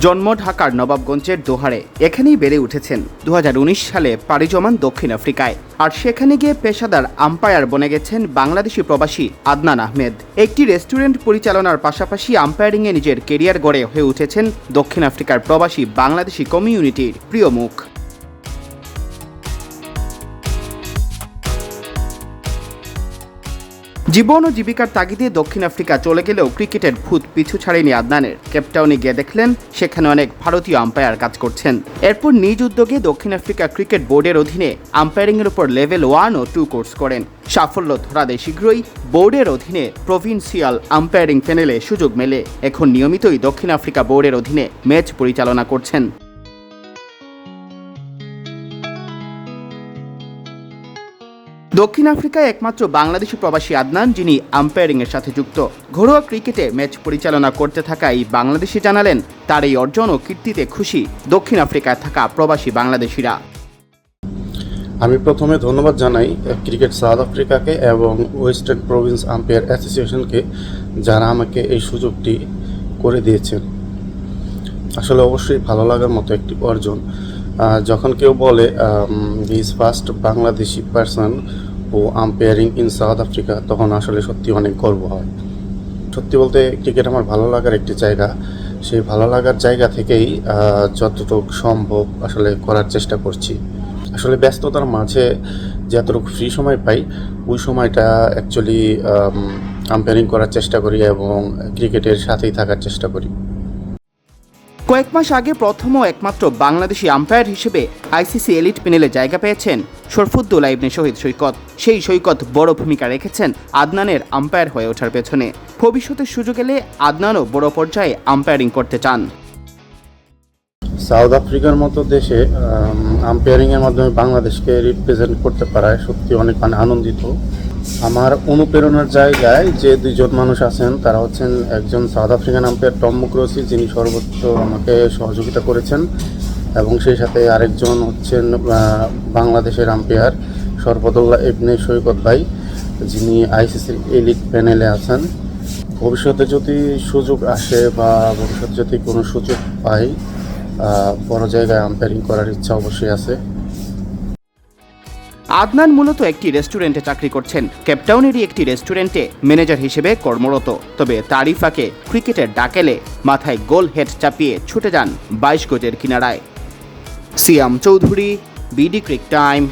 জন্ম ঢাকার নবাবগঞ্জের দোহারে। এখানেই বেড়ে উঠেছেন। দু হাজার উনিশ সালে পাড়ি জমান দক্ষিণ আফ্রিকায়। আর সেখানে গিয়ে পেশাদার আম্পায়ার বনে গেছেন বাংলাদেশি প্রবাসী আদনান আহমেদ। একটি রেস্টুরেন্ট পরিচালনার পাশাপাশি আম্পায়ারিংয়ে নিজের কেরিয়ার গড়ে হয়ে উঠেছেন দক্ষিণ আফ্রিকার প্রবাসী বাংলাদেশি কমিউনিটির প্রিয় মুখ। জীবন ও জীবিকার তাগিদে দক্ষিণ আফ্রিকা চলে গেলেও ক্রিকেটের ভূত পিছু ছাড়েনি আদনানের। কেপটাউনে গিয়ে দেখলেন, সেখানে অনেক ভারতীয় আম্পায়ার কাজ করছেন। এরপর নিজ উদ্যোগে দক্ষিণ আফ্রিকা ক্রিকেট বোর্ডের অধীনে আম্পায়ারিংয়ের উপর লেভেল ওয়ান ও টু কোর্স করেন। সাফল্য ধরা দেয় শীঘ্রই বোর্ডের অধীনে প্রভিন্সিয়াল আম্পায়ারিং প্যানেলে সুযোগ মেলে। এখন নিয়মিতই দক্ষিণ আফ্রিকা বোর্ডের অধীনে ম্যাচ পরিচালনা করছেন। দক্ষিণ আফ্রিকায় একমাত্র বাংলাদেশি প্রবাসী আদনান, যিনি আম্পায়ারিংয়ের সাথে যুক্ত। ঘরোয়া ক্রিকেটে ম্যাচ পরিচালনা করতে থাকা এই বাংলাদেশি জানালেন, তার এই অর্জন ও কীর্তিতে খুশি দক্ষিণ আফ্রিকায় থাকা প্রবাসী বাংলাদেশিরা। আমি প্রথমে ধন্যবাদ জানাই ক্রিকেট সাউথ আফ্রিকাকে এবং ওয়েস্টার্ন প্রভিন্স আম্পায়ার অ্যাসোসিয়েশনকে, যারা আমাকে এই সুযোগটি করে দিয়েছেন। আসলে অবশ্যই ভালো লাগার মতো একটি অর্জন। যখন কেউ বলে is first Bangladeshi person of umpiring in South Africa তখন আসলে সত্যি অনেক গর্ব হয়। সত্যি বলতে ক্রিকেট আমার ভালো লাগার একটি জায়গা। সেই ভালো লাগার জায়গা থেকেই যতটুকু সম্ভব আসলে করার চেষ্টা করছি। আসলে ব্যস্ততার মাঝে যতটুকু ফ্রি সময় পাই, ওই সময়টা অ্যাকচুয়ালি আম্পায়ারিং করার চেষ্টা করি এবং ক্রিকেটের সাথেই থাকার চেষ্টা করি। কয়েক মাস আগে প্রথম ও একমাত্র বাংলাদেশি আম্পায়ার হিসেবে আইসিসি এলিট প্যানেলে জায়গা পেয়েছেন শরফুদ্দৌলা ইবনে শহীদ সৈকত। সেই সৈকত বড় ভূমিকা রেখেছেন আদনানের আম্পায়ার হয়ে ওঠার পেছনে। ভবিষ্যতে সুযোগ এলে আদনানও বড় পর্যায়ে আম্পায়ারিং করতে চান। সাউথ আফ্রিকার মতো দেশে আম্পায়ারিংয়ের মাধ্যমে বাংলাদেশকে রিপ্রেজেন্ট করতে পারায় সত্যি অনেক মানে আনন্দিত। আমার অনুপ্রেরণার জায়গায় যে দুইজন মানুষ আছেন, তারা হচ্ছেন একজন সাউথ আফ্রিকান আম্পায়ার টম মুক্রসি যিনি সর্বোচ্চ আমাকে সহযোগিতা করেছেন এবং সেই সাথে আরেকজন হচ্ছেন বাংলাদেশের আম্পায়ার সর্বদুল্লাহ ইবনে সৈকত ভাই, যিনি আইসিসির এলিট প্যানেলে আছেন। ভবিষ্যতে যদি সুযোগ আসে বা ভবিষ্যতে যদি কোনো সুযোগ পাই বড় জায়গায় আম্পায়ারিং করার ইচ্ছা অবশ্যই আছে। আদনান মূলত একটি রেস্টুরেন্টে চাকরি করছেন। কেপটাউনেরই একটি রেস্টুরেন্টে ম্যানেজার হিসেবে কর্মরত। তবে তারিফাকে ক্রিকেটের ডাকেলে মাথায় গোল হেড চাপিয়ে ছুটে যান বাইশ গজের কিনারায়। Siam Chowdhury, BD Cric Time.